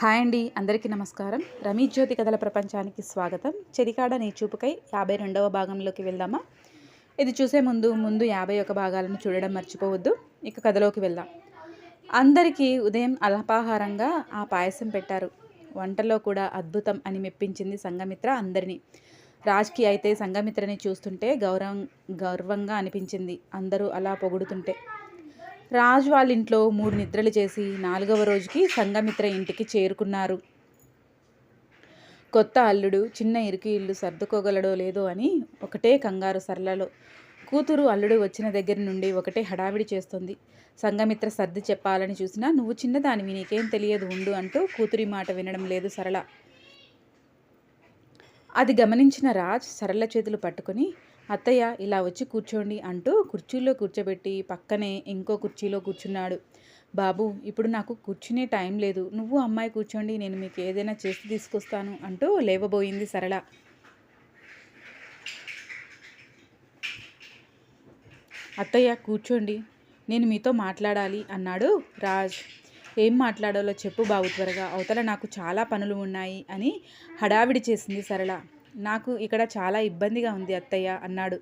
Hi అండి అందరికీ నమస్కారం. రమీ జ్యోతి కథల ప్రపంచానికి స్వాగతం. చెదికాడ నీ చూపుకై యాభై రెండవ భాగంలోకి వెళ్దామా? ఇది చూసే ముందు ముందు యాభై ఒక భాగాలను చూడడం మర్చిపోవద్దు. ఇక కథలోకి వెళ్దాం. అందరికీ ఉదయం అల్పాహారంగా ఆ పాయసం పెట్టారు. వంటలో కూడా అద్భుతం అని మెప్పించింది సంఘమిత్ర అందరినీ. రాజ్కి అయితే సంఘమిత్రని చూస్తుంటే గౌరవం గర్వంగా అనిపించింది అందరూ అలా పొగుడుతుంటే. రాజు వాళ్ళ ఇంట్లో మూడు నిద్రలు చేసి నాలుగవ రోజుకి సంఘమిత్ర ఇంటికి చేరుకున్నారు. కొత్త అల్లుడు చిన్న ఇరుకు ఇల్లు సర్దుకోగలడో లేదో అని ఒకటే కంగారు సరళలో. కూతురు అల్లుడు వచ్చిన దగ్గర నుండి ఒకటే హడావిడి చేస్తుంది. సంఘమిత్ర సర్ది చెప్పాలని చూసినా నువ్వు చిన్నదానివి నీకేం తెలియదు ఉండు అంటూ కూతురి మాట వినడం లేదు సరళ. అది గమనించిన రాజ్ సరళ చేతులు పట్టుకొని అత్తయ్య ఇలా వచ్చి కూర్చోండి అంటూ కుర్చీలో కూర్చోబెట్టి పక్కనే ఇంకో కుర్చీలో కూర్చున్నాడు. బాబు ఇప్పుడు నాకు కూర్చునే టైం లేదు. నువ్వు అమ్మాయి కూర్చోండి నేను మీకు ఏదైనా చేసి తీసుకొస్తాను అంటూ లేవబోయింది సరళ. అత్తయ్య కూర్చోండి. నేను మీతో మాట్లాడాలి అన్నాడు రాజ్. ఏం మాట్లాడాలో చెప్పు బాబు త్వరగా. అవతల నాకు చాలా పనులు ఉన్నాయి అని హడావిడి చేసింది సరళ. నాకు ఇక్కడ చాలా ఇబ్బందిగా ఉంది అత్తయ్య అన్నాడు.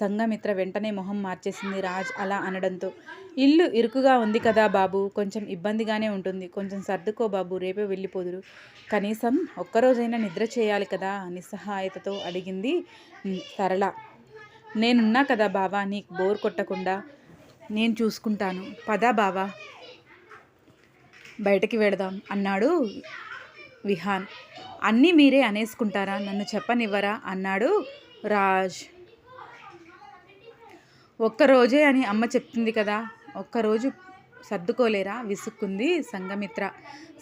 సంఘమిత్ర వెంటనే మొహం మార్చేసింది రాజ్ అలా అనడంతో. ఇల్లు ఇరుకుగా ఉంది కదా బాబు కొంచెం ఇబ్బందిగానే ఉంటుంది. కొంచెం సర్దుకో బాబు రేపే వెళ్ళిపోదురు. కనీసం ఒక్కరోజైనా నిద్ర చేయాలి కదా నిస్సహాయతతో అడిగింది సరళ. నేనున్నా కదా బావా నీకు బోర్ కొట్టకుండా నేను చూసుకుంటాను. పదా బావా. బయటకి వెడదాం అన్నాడు విహాన్. అన్నీ మీరే అనేసుకుంటారా? నన్ను చెప్పనివ్వరా? అన్నాడు రాజ్. ఒక్కరోజే అని అమ్మ చెప్తుంది కదా. ఒక్కరోజు సర్దుకోలేరా? విసుక్కుంది సంగమిత్ర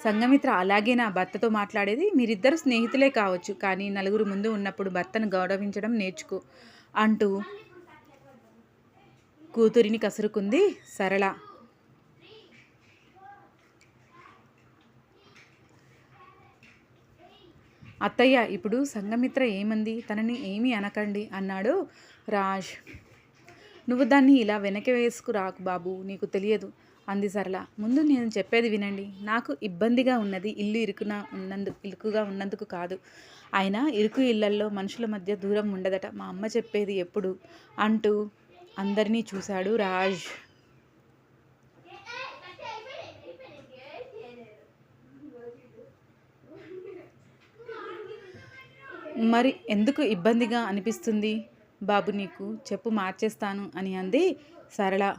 సంఘమిత్ర అలాగే నా భర్తతో మాట్లాడేది మీరిద్దరు స్నేహితులే కావచ్చు కానీ నలుగురు ముందు ఉన్నప్పుడు భర్తను గౌరవించడం నేర్చుకో అంటూ కూతురిని కసురుకుంది సరళ. అత్తయ్య ఇప్పుడు సంఘమిత్ర ఏమంది? తనని ఏమీ అనకండి అన్నాడు రాజ్. నువ్వు దాన్ని ఇలా వెనక్కి వేసుకురాకు బాబు నీకు తెలియదు. అంది సరళ. ముందు నేను చెప్పేది వినండి. నాకు ఇబ్బందిగా ఉన్నది ఇల్లు ఇరుకున ఉన్నందుకు ఇరుకుగా ఉన్నందుకు కాదు. అయినా ఇరుకు ఇళ్ళల్లో మనుషుల మధ్య దూరం ఉండదట. మా అమ్మ చెప్పేది ఎప్పుడు? అంటూ అందరినీ చూశాడు రాజ్. మరి ఎందుకు ఇబ్బందిగా అనిపిస్తుంది? బాబు నీకు చెప్పు మార్చేస్తాను అని అంది సరళ.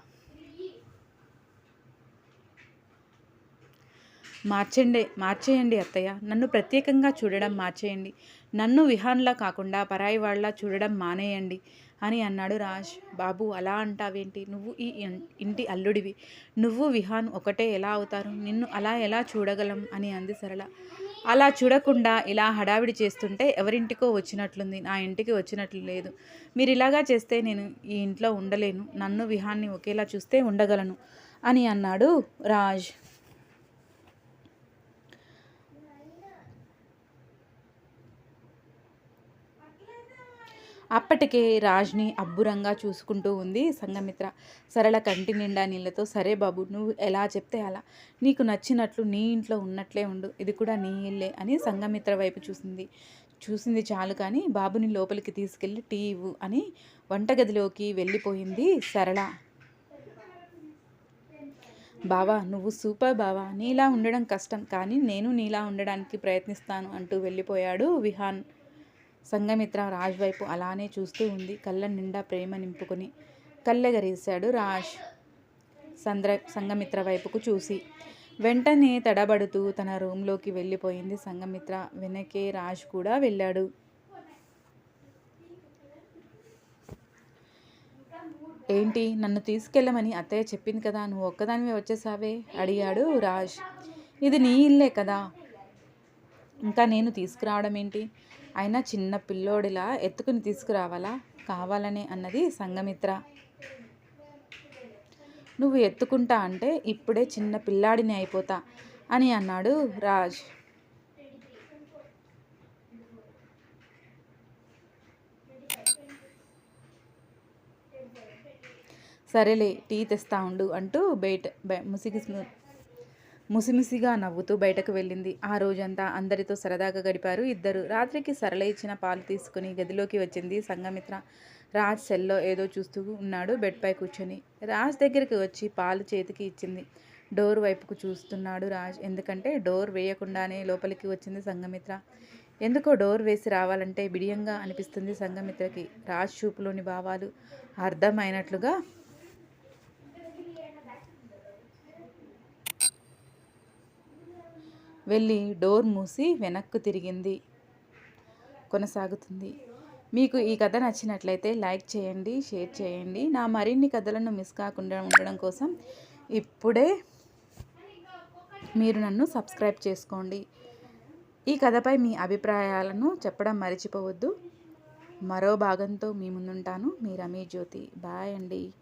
మార్చండి మార్చేయండి అత్తయ్య. నన్ను ప్రత్యేకంగా చూడడం మార్చేయండి. నన్ను విహాన్లా కాకుండా పరాయి వాళ్ళ చూడడం మానేయండి అని అన్నాడు రాజ్. బాబు అలా అంటావేంటి? నువ్వు ఈ ఇంటి అల్లుడివి. నువ్వు విహాన్ ఒకటే ఎలా అవుతారు? నిన్ను అలా ఎలా చూడగలం? అని అంది సరళ. అలా చూడకుండా ఇలా హడావిడి చేస్తుంటే ఎవరింటికో వచ్చినట్లుంది నా ఇంటికి వచ్చినట్లు లేదు. మీరు ఇలాగా చేస్తే నేను ఈ ఇంట్లో ఉండలేను నన్ను విహాన్ని ఒకేలా చూస్తే ఉండగలను అని అన్నాడు రాజ్. అప్పటికే రాజ్ని అబ్బురంగా చూసుకుంటూ ఉంది సంగమిత్ర సరళ కంటి నిండా నీళ్ళతో సరే బాబు నువ్వు ఎలా చెప్తే అలా. నీకు నచ్చినట్లు నీ ఇంట్లో ఉన్నట్లే ఉండు. ఇది కూడా నీ ఇల్లే అని సంగమిత్ర వైపు చూసింది. చూసింది చాలు కానీ బాబుని లోపలికి తీసుకెళ్ళి టీ ఇవ్వు అని వంటగదిలోకి వెళ్ళిపోయింది సరళ. బావా నువ్వు సూపర్ బావా. నీలా ఉండడం కష్టం. కానీ నేను నీలా ఉండడానికి ప్రయత్నిస్తాను అంటూ వెళ్ళిపోయాడు విహాన్. సంఘమిత్ర రాజ్ వైపు అలానే చూస్తూ ఉంది. కళ్ళ నిండా ప్రేమ నింపుకొని కళ్ళెగరేశాడు రాజ్ సంద్ర సంఘమిత్ర వైపుకు చూసి. వెంటనే తడబడుతూ తన రూమ్లోకి వెళ్ళిపోయింది సంఘమిత్ర. వెనకే రాజ్ కూడా వెళ్ళాడు. ఏంటి? నన్ను తీసుకెళ్ళమని అత్తయ్య చెప్పింది కదా? నువ్వు ఒక్కదానివే వచ్చేసావే? అడిగాడు రాజ్. ఇది నీ ఇల్లే కదా? ఇంకా నేను తీసుకురావడం ఏంటి అయినా చిన్న పిల్లోడిలా ఎత్తుకుని తీసుకురావాలా? కావాలని అన్నది సంగమిత్ర నువ్వు ఎత్తుకుంటా అంటే ఇప్పుడే చిన్న పిల్లాడిని అయిపోతా అని అన్నాడు రాజ్. సరేలే టీ తెస్తా ఉండు అంటూ బయట ముసిగి ముసిముసిగా నవ్వుతూ బయటకు వెళ్ళింది. ఆ రోజంతా అందరితో సరదాగా గడిపారు ఇద్దరు. రాత్రికి సరళ ఇచ్చిన పాలు తీసుకుని గదిలోకి వచ్చింది సంఘమిత్ర. రాజ్ సెల్లో ఏదో చూస్తూ ఉన్నాడు బెడ్పై కూర్చొని. రాజ్ దగ్గరికి వచ్చి పాలు చేతికి ఇచ్చింది. డోర్ వైపుకు చూస్తున్నాడు రాజ్. ఎందుకంటే డోర్ వేయకుండానే లోపలికి వచ్చింది సంఘమిత్ర. ఎందుకో డోర్ వేసి రావాలంటే బిడియంగా అనిపిస్తుంది సంఘమిత్రకి. రాజ్ చూపులోని భావాలు అర్థమైనట్లుగా వెళ్ళి డోర్ మూసి వెనక్కు తిరిగింది. కొనసాగుతుంది. మీకు ఈ కథ నచ్చినట్లయితే లైక్ చేయండి షేర్ చేయండి. నా మరిన్ని కథలను మిస్ కాకుండా ఉండడం కోసం ఇప్పుడే మీరు నన్ను సబ్స్క్రైబ్ చేసుకోండి. ఈ కథపై మీ అభిప్రాయాలను చెప్పడం మర్చిపోవద్దు. మరో భాగంతో మీ ముందుంటాను. మీ రమీ జ్యోతి. బాయ్ అండి.